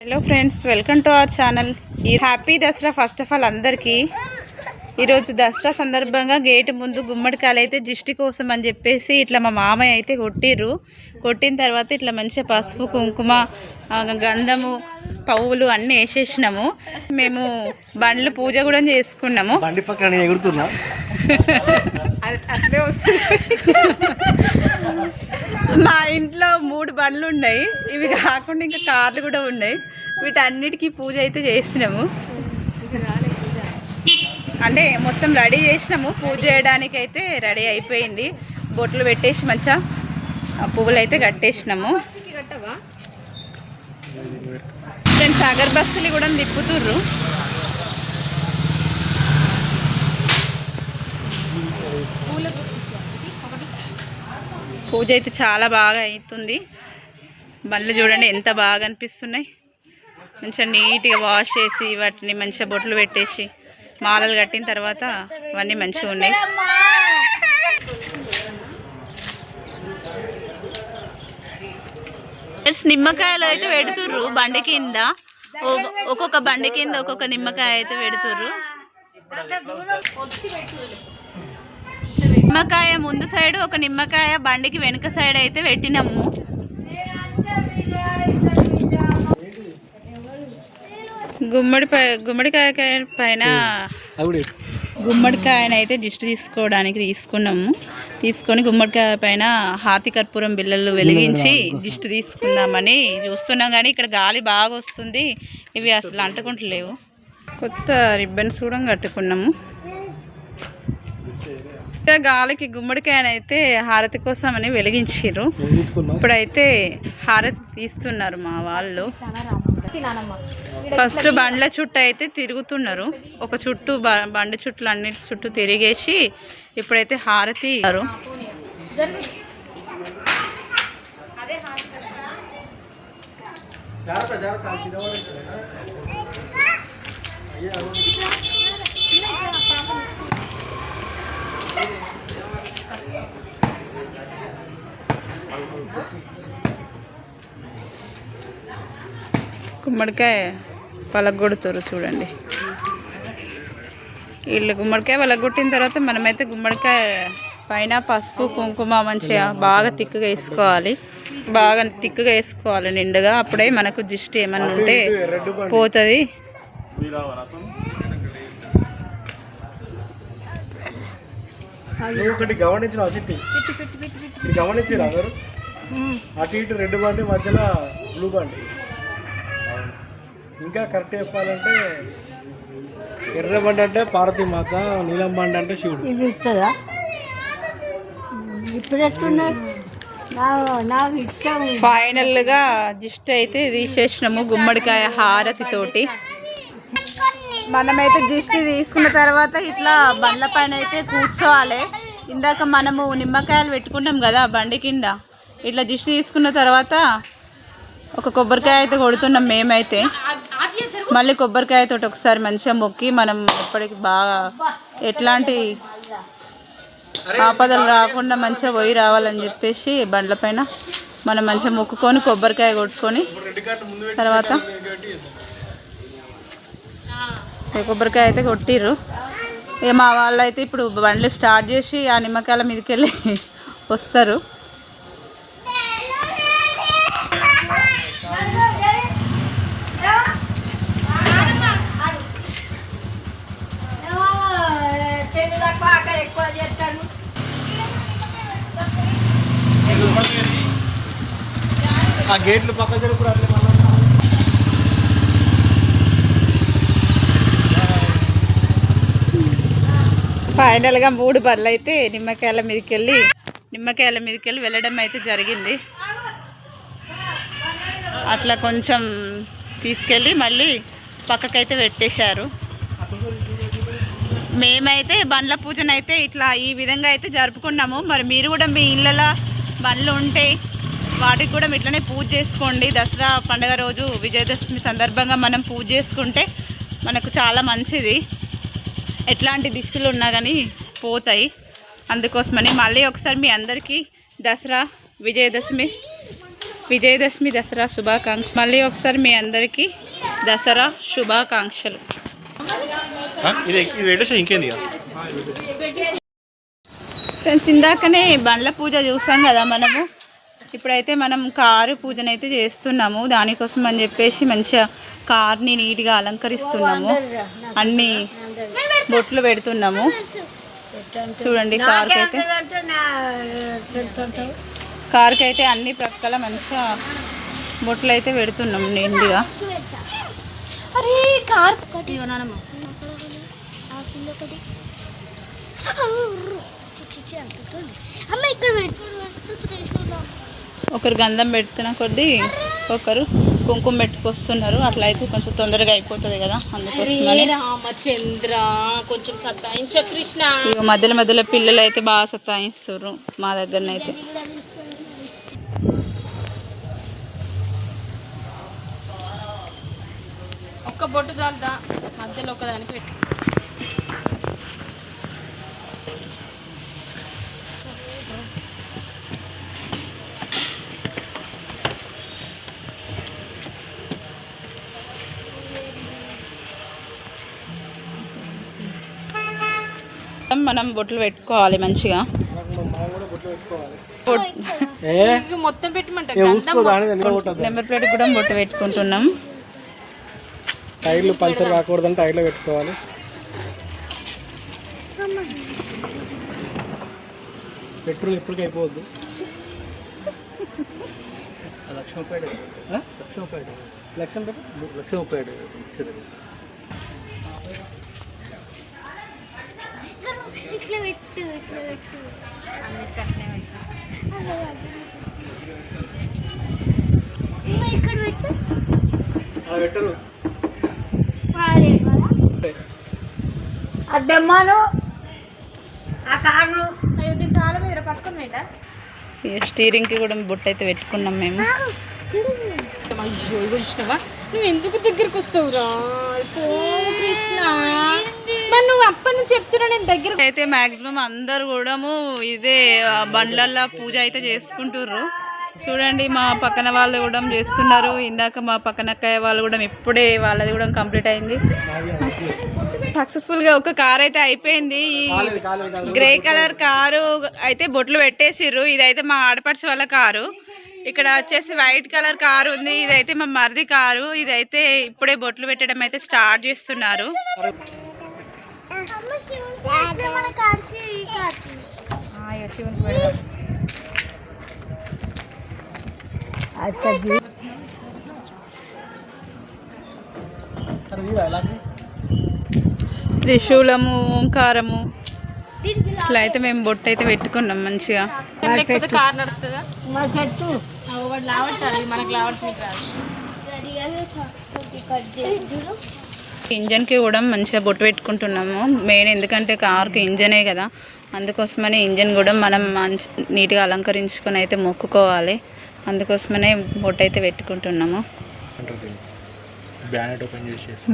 Hello friends welcome to our channel ఈ happy Dasara first of all అందరికీ. ఈరోజు దసరా సందర్భంగా గేట్ ముందు గుమ్మడికాయలు అయితే దిష్టి కోసం అని చెప్పేసి ఇట్లా మా మామయ్య అయితే కొట్టిర్రు. కొట్టిన తర్వాత ఇట్లా మంచిగా పసుపు కుంకుమ గంధము పవ్వులు అన్నీ వేసేసినాము. మేము బండ్లు పూజ కూడా చేసుకున్నాము. బండి పక్కన ఎగురుతున్నా. మా ఇంట్లో మూడు బండ్లు ఉన్నాయి. ఇవి కాకుండా ఇంకా కార్లు కూడా ఉన్నాయి. వీటన్నిటికీ పూజ అయితే చేసినాము. అంటే మొత్తం రెడీ చేసినాము. పూజ చేయడానికి అయితే రెడీ అయిపోయింది. బొట్లు పెట్టేసి మంచిగా ఆ పువ్వులు అయితే కట్టేసినాము. ఫ్రెండ్స్ అగరబస్తులు కూడా తిప్పుతుర్రు. పూజ అయితే చాలా బాగా అవుతుంది. బండ్లు చూడండి ఎంత బాగా అనిపిస్తున్నాయి. మంచిగా నీట్గా వాష్ చేసి వాటిని మంచిగా బొట్లు పెట్టేసి మాలలు కట్టిన తర్వాత అవన్నీ మంచిగా ఉన్నాయి. నిమ్మకాయలు అయితే పెడుతుర్రు బండి కింద. ఒక్కొక్క బండి కింద ఒక్కొక్క నిమ్మకాయ అయితే పెడుతుర్రు. నిమ్మకాయ ముందు సైడ్ ఒక నిమ్మకాయ బండికి వెనుక సైడ్ అయితే పెట్టినాము. గుమ్మడి గుమ్మడికాయ పైన గుమ్మడికాయను అయితే దిష్టి తీసుకోవడానికి తీసుకున్నాము. తీసుకొని గుమ్మడికాయ పైన హాతి కర్పూరం బిళ్ళలు వెలిగించి దిష్టి తీసుకుందామని చూస్తున్నాం కానీ ఇక్కడ గాలి బాగా వస్తుంది. ఇవి అసలు అంటుకుంటలేవు కొత్త రిబ్బన్స్ కూడా కట్టుకున్నాము. ఇక్కడ గాలికి గుమ్మడికాయనైతే హారతి కోసం అని వెలిగించారు ఇప్పుడైతే హారతి తీస్తున్నారు మా వాళ్ళు. ఫస్ట్ బండ్ల చుట్టూ అయితే తిరుగుతున్నారు. ఒక చుట్టూ బ- బండి చుట్టూ అన్నిటి చుట్టూ తిరిగేసి ఇప్పుడైతే హారతి ఇస్తారు. గుమ్మడికాయ పలగొడుతారు చూడండి. వీళ్ళు గుమ్మడికాయ పలగొట్టిన తర్వాత మనమైతే గుమ్మడికాయ పైన పసుపు కుంకుమ మంచిగా బాగా తిక్కుగా వేసుకోవాలి. బాగా తిక్కుగా వేసుకోవాలి నిండుగా. అప్పుడే మనకు దిష్టి ఏమన్నా ఉంటే పోతుంది. ఒకటి గమనించిన గమనించారు అటు ఇటు రెడ్ బండి మధ్యలో బ్లూ బండి. ఇంకా కరెక్ట్ చెప్పాలంటే ఎర్ర బండి అంటే పార్వతీ మాత నీలం బండి అంటే శివుడు. ఇది ఇస్తుందా? ఇప్పుడు ఇష్టం ఫైనల్గా దిష్టి అయితే తీసేసినాము గుమ్మడికాయ హారతి తోటి మనమైతే దిష్టి తీసుకున్న తర్వాత ఇట్లా బండ్ల పైన అయితే కూర్చోవాలి. ఇందాక మనము నిమ్మకాయలు పెట్టుకున్నాం కదా బండి కింద. ఇట్లా దిష్టి తీసుకున్న తర్వాత ఒక కొబ్బరికాయ అయితే కొడుతున్నాం మేమైతే. మళ్ళీ కొబ్బరికాయ తోటి ఒకసారి మంచిగా మొక్కి మనం ఎప్పటికి బాగా ఎట్లాంటి ఆపదలు రాకుండా మంచిగా పోయి రావాలని చెప్పేసి బండ్ల పైన మనం మంచిగా మొక్కుకొని కొబ్బరికాయ కొట్టుకొని తర్వాత కొబ్బరికాయ అయితే కొట్టిర్రు. ఇక మా వాళ్ళు అయితే ఇప్పుడు బండ్లు స్టార్ట్ చేసి ఆ నిమ్మకాయల మీదకి వెళ్ళి వస్తారు. ఆ గేట్లు పక్క జరుపు ఫైనల్గా మూడు బండ్లు అయితే నిమ్మకాయల మీదకి వెళ్ళి నిమ్మకాయల మీదకి వెళ్ళి వెళ్ళడం అయితే జరిగింది. అట్లా కొంచెం తీసుకెళ్ళి మళ్ళీ పక్కకైతే పెట్టేశారు. మేమైతే బండ్ల పూజనైతే ఇట్లా ఈ విధంగా అయితే జరుపుకున్నాము. మరి మీరు కూడా మీ ఇళ్ళలో బండ్లు ఉంటే వాటికి కూడా ఇట్లనే పూజ చేసుకోండి. దసరా పండగ రోజు విజయదశమి సందర్భంగా మనం పూజ చేసుకుంటే మనకు చాలా మంచిది. ఎట్లాంటి దిష్టిలు ఉన్నా కానీ పోతాయి. అందుకోసమని మళ్ళీ ఒకసారి మీ అందరికీ దసరా విజయదశమి విజయదశమి దసరా శుభాకాంక్ష మళ్ళీ ఒకసారి మీ అందరికీ దసరా శుభాకాంక్షలు. ఫ్రెండ్స్ ఇందాకనే బండ్ల పూజ చూసాం కదా మనము. ఇప్పుడైతే మనం కారు పూజనైతే చేస్తున్నాము. దానికోసం అని చెప్పేసి మంచిగా కార్ని నీట్గా అలంకరిస్తున్నాము. అన్ని బొట్లు పెడుతున్నాము. చూడండి కార్కి అయితే కార్కి అయితే అన్ని ప్రక్కల మంచిగా బొట్లు అయితే పెడుతున్నాము నిండుగా అరే కార్. అమ్మ ఇక్కడ ఒకరు గంధం పెడుతున్న కొద్దీ ఒకరు కుంకుమ పెట్టుకొస్తున్నారు. అట్లా అయితే కొంచెం తొందరగా అయిపోతుంది కదా అందుకోసమని. రామచంద్ర కొంచెం సత్తాయించ కృష్ణ. ఇక మధ్యలో మధ్యలో పిల్లలు అయితే బాగా సతాయిస్తారు మా దగ్గరనైతే. ఒక్క బొట్టు చాలుదా? మధ్యలో ఒకదానికి పెట్టు. మనం బొట్లు పెట్టుకోవాలి మంచిగా. మొత్తం నెంబర్ ప్లేట్ కూడా బొట్టు పెట్టుకుంటున్నాం. టైర్లు పంచర్ కాకూడదని టైర్లో పెట్టుకోవాలి. పెట్రోల్ ఎప్పటికీ అయిపోవద్దు. లక్ష ముప్పై లక్ష ముప్పై లక్ష లక్ష ముప్పై ఇట్లా పెట్టు ఇట్లా పెట్టు. ఇక్కడ పెట్టు. పెట్టరు. అద్దమ్మాను. ఆ కారు అయ్యో దీని తాళం మీద పట్టుకొని స్టీరింగ్కి కూడా బొట్టు అయితే పెట్టుకున్నాం మేము. అయ్యో ఇగో ఇష్టవా నువ్వు ఎందుకు దగ్గరికి వస్తావురా? పో కృష్ణ. మరి నువ్వు అప్పటి నుంచి చెప్తున్నా నేను దగ్గర అయితే మాక్సిమం అందరు కూడా ఇదే బండ్లల్లో పూజ అయితే చేసుకుంటుర్రు. చూడండి మా పక్కన వాళ్ళు కూడా చేస్తున్నారు. ఇందాక మా పక్కన అక్కయ్య వాళ్ళు కూడా ఇప్పుడే వాళ్ళది కూడా కంప్లీట్ అయింది. సక్సెస్ఫుల్గా ఒక కార్ అయితే అయిపోయింది. ఈ గ్రే కలర్ కారు అయితే బొట్లు పెట్టేసిర్రు. ఇదైతే మా ఆడపడిచి వాళ్ళ కారు. ఇక్కడ వచ్చేసి వైట్ కలర్ కారు ఉంది. ఇదైతే మా మరిది కారు. ఇదైతే ఇప్పుడే బొట్లు పెట్టడం అయితే స్టార్ట్ చేస్తున్నారు. మన కార్కి కార్కి. త్రిశూలము ఓంకారము. ఇట్లా అయితే మేము బొట్టు అయితే పెట్టుకున్నాం మంచిగా. మనకు ఇంజన్కి కూడా మంచిగా బొట్టు పెట్టుకుంటున్నాము. మెయిన్ ఎందుకంటే కార్కి ఇంజనే కదా. అందుకోసమనే ఇంజన్ కూడా మనం మంచి నీట్గా అలంకరించుకొని అయితే మొక్కుకోవాలి. అందుకోసమనే బొట్టు అయితే పెట్టుకుంటున్నాము.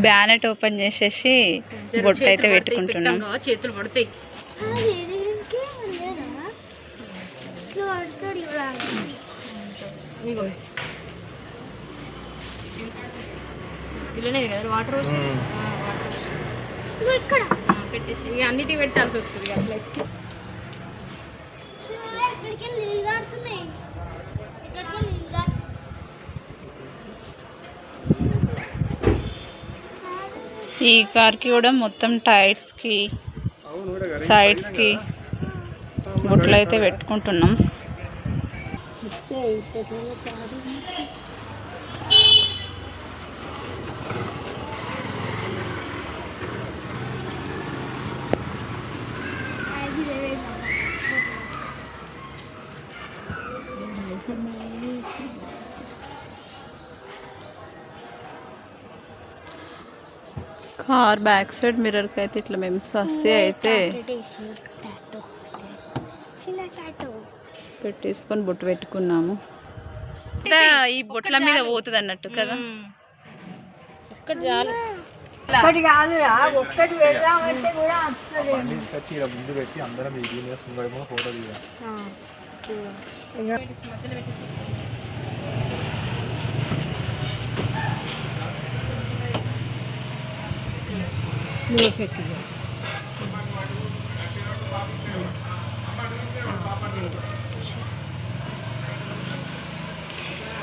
బ్యానెట్ ఓపెన్ చేసేసి. బొట్టు అయితే పెట్టుకుంటున్నాం చేతులు పడతాయి. ఇలానే కదా వాటర్ పోసి ఇక్కడ. పెట్టేసి ఇక అన్నిటికి పెట్టాల్సి వస్తుంది అట్లయితే. ఈ కార్కి కూడా మొత్తం టైర్స్కి సైడ్స్కి బొట్లు అయితే పెట్టుకుంటున్నాం. కార్ బ్యాక్ సైడ్ మిర్రర్కి అయితే ఇట్లా మేము స్వస్తి అయితే చిన్న టాటో పెట్టేసుకొని బొట్టు పెట్టుకున్నాము. ఈ బొట్ల మీద పోతుంది అన్నట్టు కదా. ఒక్కటి చాలు ఒక్కటి ముందు పెట్టి అందరం ఫోటో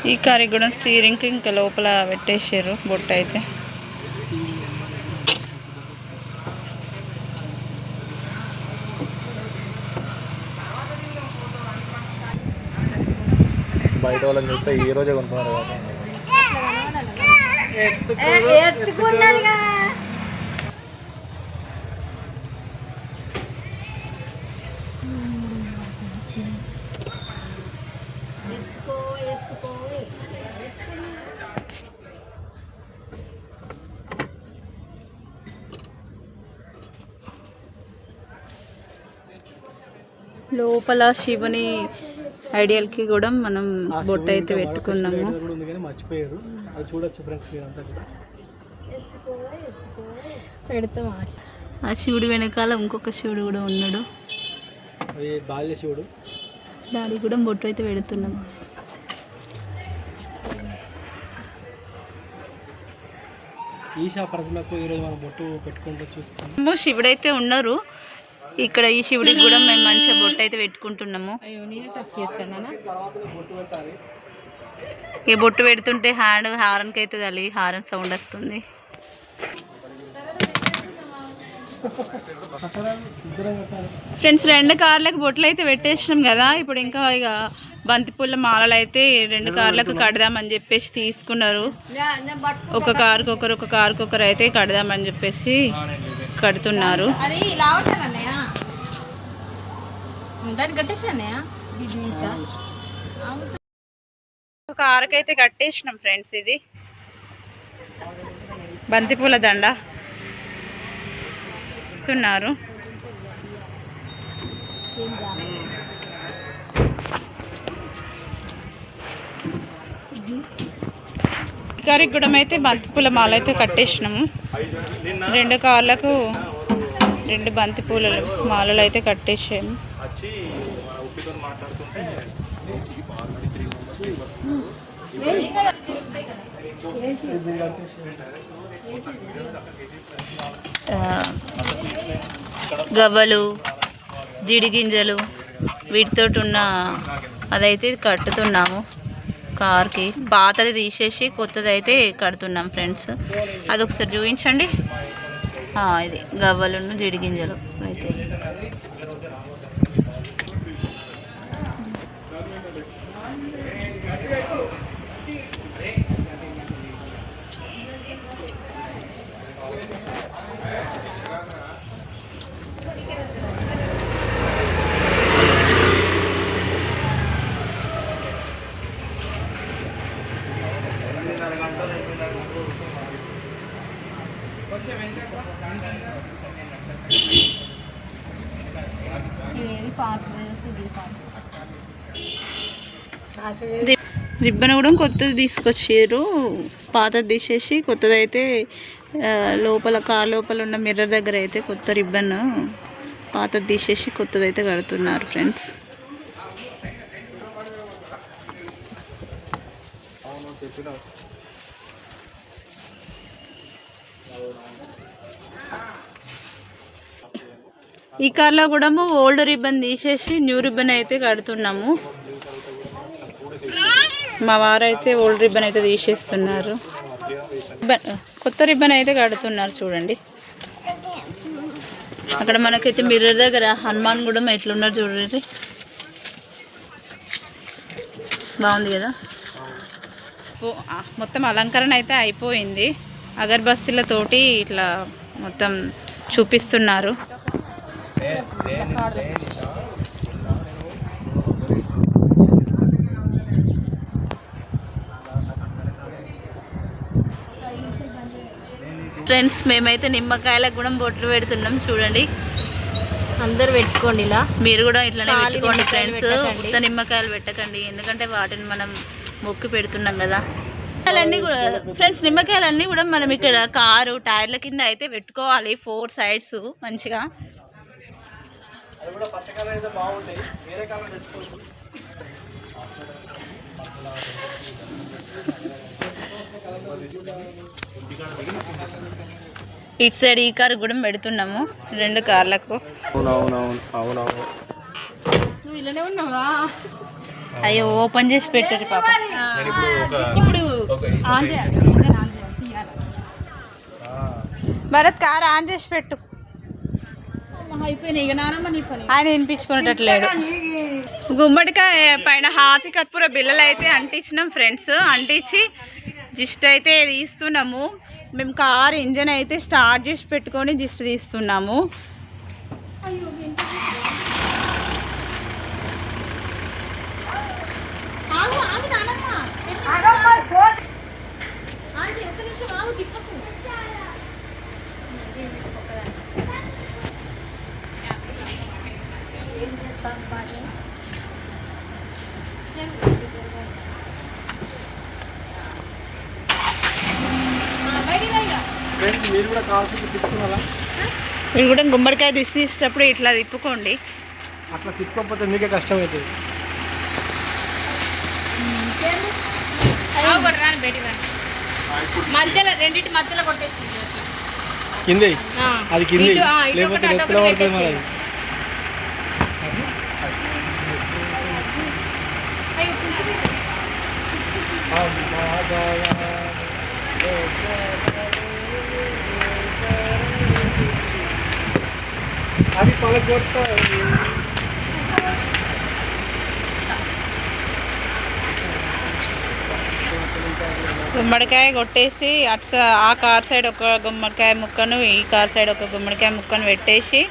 ఈ కర్రీ కూడా స్టీరింగ్కి ఇంకా లోపల పెట్టేసారు బొట్ట అయితే. బయట వాళ్ళని చూస్తే ఈ రోజే కొంటున్నారు కదా. లోపల శివుని ఐడియల్కి కూడా మనం బొట్ట అయితే పెట్టుకున్నాము. కూడా ఉంది కానీ మర్చిపోయారు. అది చూడొచ్చు ఫ్రెండ్స్ మీరంతా కూడా. పెడతావా ఆ శివుడి. వెనకాల ఇంకొక శివుడు కూడా ఉన్నాడు. అది బాల్య శివుడు. దానికి కూడా బొట్టు అయితే పెడుతున్నాం ఈశా ప్రతిమకు ఈరోజు మనం బొట్టు పెట్టుకుంటూ చూస్తాం శివుడైతే ఉన్నారు. ఇక్కడ ఈ శివుడికి కూడా మేము మంచిగా బొట్టు అయితే పెట్టుకుంటున్నాము. ఇక బొట్టు పెడుతుంటే హ్యాండ్ హారన్కి అయితే తల్లి హారన్ సౌండ్ వస్తుంది. ఫ్రెండ్స్ రెండు కార్లకు బొట్లు అయితే పెట్టేసినాం కదా ఇప్పుడు ఇంకా ఇక బంతిపూల మాలలు అయితే రెండు కార్లకు కడదామని చెప్పేసి తీసుకున్నారు. ఒక కారుకి ఒకరు ఒక కారుకి ఒకరు అయితే కడదామని చెప్పేసి. కడుతున్నారు. ఒక కారుకి అయితే కట్టేసినాం ఫ్రెండ్స్ ఇది. బంతిపూల దండ ఇస్తున్నారు. అత్తగారి కూడా అయితే బంతిపూల మాల అయితే కట్టేసినాము. రెండు కార్లకు రెండు బంతిపూల మాలలు అయితే కట్టేసాము. గవ్వలు జీడి గింజలు ఉన్న అదైతే కట్టుతున్నాము. కార్కి పాతది తీసేసి కొత్తది అయితే కడుతున్నాం ఫ్రెండ్స్. అదొకసారి చూపించండి. ఇది గవ్వలును జీడి రిబ్బన్ కూడా కొత్తది తీసుకొచ్చారు పాతది తీసేసి కొత్తది అయితే లోపల కార్ లోపల ఉన్న మిర్రర్ దగ్గర అయితే కొత్త రిబ్బన్ పాతది తీసేసి కొత్తది అయితే కడుతున్నారు ఫ్రెండ్స్. ఈ కార్లో కూడా ఓల్డ్ రిబ్బన్ తీసేసి న్యూ రిబ్బన్ అయితే కడుతున్నాము. మా వారు అయితే ఓల్డ్ రిబ్బన్ అయితే తీసేస్తున్నారు. రిబ్బన్- కొత్త రిబ్బన్ అయితే కడుతున్నారు చూడండి. అక్కడ మనకైతే మిర్రర్ దగ్గర హనుమాన్ కూడా ఎట్లున్నారు చూడండి. బాగుంది కదా? మొత్తం అలంకరణ అయితే అయిపోయింది. అగర్బస్తీలతోటి ఇట్లా మొత్తం చూపిస్తున్నారు. ఫ్రెండ్స్ మేమైతే నిమ్మకాయలకు కూడా బొట్లు పెడుతున్నాం చూడండి. అందరు పెట్టుకోండి ఇలా. మీరు కూడా ఇట్లానే పెట్టుకోండి నిమ్మకాయలు ఫ్రెండ్స్. ఉత్త నిమ్మకాయలు పెట్టకండి ఎందుకంటే వాటిని మనం మొక్కి పెడుతున్నాం కదా. అన్నీ కూడా ఫ్రెండ్స్ నిమ్మకాయలన్నీ కూడా మనం ఇక్కడ కారు టైర్ల కింద అయితే పెట్టుకోవాలి ఫోర్ సైడ్స్ మంచిగా. అది కూడా పచ్చకాయలు అయితే బాగుంటాయి. వేరే కాలం తెచ్చుకోవచ్చు. ఇటు సైడ్ ఈ కారు కూడా పెడుతున్నాము రెండు కార్లకు. అయ్యో ఓపెన్ చేసి పెట్టారు పాప. ఇప్పుడు. భరత్ కార్ ఆన్ చేసి పెట్టు అమ్మ, అయిపోయినాయి ఇక నానమ్మ నీ పని ఆయన వినిపించుకునేటట్లేడు గుమ్మడికాయ పైన హాతి కర్పూర బిల్లలు అయితే అంటించినాం ఫ్రెండ్స్. అంటించి జిస్ట్ అయితే తీస్తున్నాము. మేము కార్ ఇంజన్ అయితే స్టార్ట్ చేసి పెట్టుకొని జిస్ట్ తీస్తున్నాము. మీరు కూడా గుమ్మడికాయ దిష్టి తీసేటప్పుడు ఇట్లా తిప్పుకోండి అట్లా తిప్పకపోతే మీకే కష్టం అవుతుంది మధ్యలో రెండింటి మధ్యలో కొట్టేసి కిందే. అది కింది లేకపోతే నెత్తిలో పడుతుంది మరి. అది పలగొట్ట గుమ్మడికాయ కొట్టేసి అటు స- ఆ కార్ సైడ్ ఒక గుమ్మడికాయ ముక్కను ఈ కార్ సైడ్ ఒక గుమ్మడికాయ ముక్కను పెట్టేసి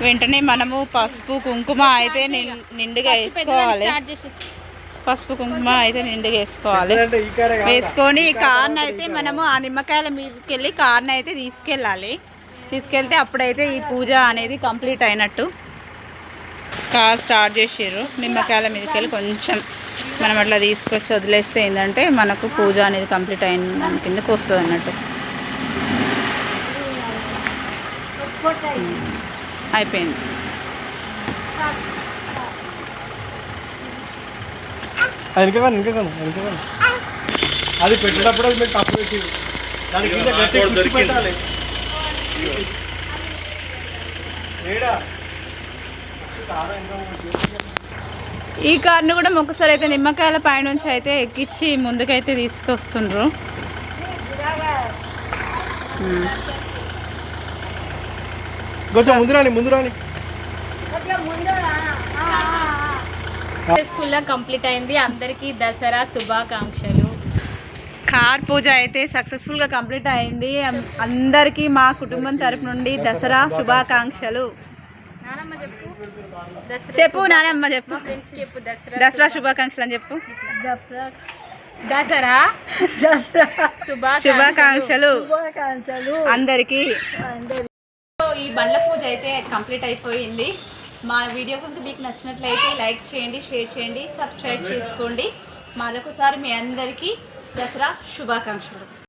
వెంటనే మనము పసుపు కుంకుమ అయితే నిండుగా వేసుకోవాలి. పసుపు కుంకుమ అయితే నిండుగా వేసుకోవాలి. వేసుకొని కార్ని అయితే మనము ఆ నిమ్మకాయల మీదకి వెళ్ళి కార్ని అయితే తీసుకెళ్ళాలి. తీసుకెళ్తే అప్పుడైతే ఈ పూజ అనేది కంప్లీట్ అయినట్టు. కార్ స్టార్ట్ చేసారు నిమ్మకాయల మీదకి వెళ్ళి కొంచెం మనం అట్లా తీసుకొచ్చి వదిలేస్తే ఏంటంటే మనకు పూజ అనేది కంప్లీట్ అయిన దాని కిందకు వస్తుంది అన్నట్టు. అయిపోయింది. అది పెట్టేటప్పుడు అది మీరు తప్పు దానికి గట్టి పెట్టాలి ఈ కార్ను కూడా ఒకసారి అయితే నిమ్మకాయల పైనుంచి అయితే ఎక్కించి ముందుకైతే తీసుకొస్తుండ్రు. కొంచెం ముందు రాని ముందు రాని. సక్సెస్ఫుల్గా కంప్లీట్ అయింది. అందరికీ దసరా శుభాకాంక్షలు. కార్ పూజ అయితే సక్సెస్ఫుల్గా కంప్లీట్ అయింది. అందరికీ మా కుటుంబం తరపు నుండి దసరా శుభాకాంక్షలు. నానమ్మ చెప్పు. దసరా చెప్పు నానమ్మ చెప్పు. దసరా దసరా శుభాకాంక్షలు. అని చెప్పు. దసరా. శుభాకాంక్షలు. అందరికీ. ఈ బండ్ల పూజ అయితే కంప్లీట్ అయిపోయింది. మా వీడియో కనుక మీకు నచ్చినట్లయితే లైక్ చేయండి షేర్ చేయండి సబ్స్క్రైబ్ చేసుకోండి. మరొకసారి మీ అందరికీ దసరా శుభాకాంక్షలు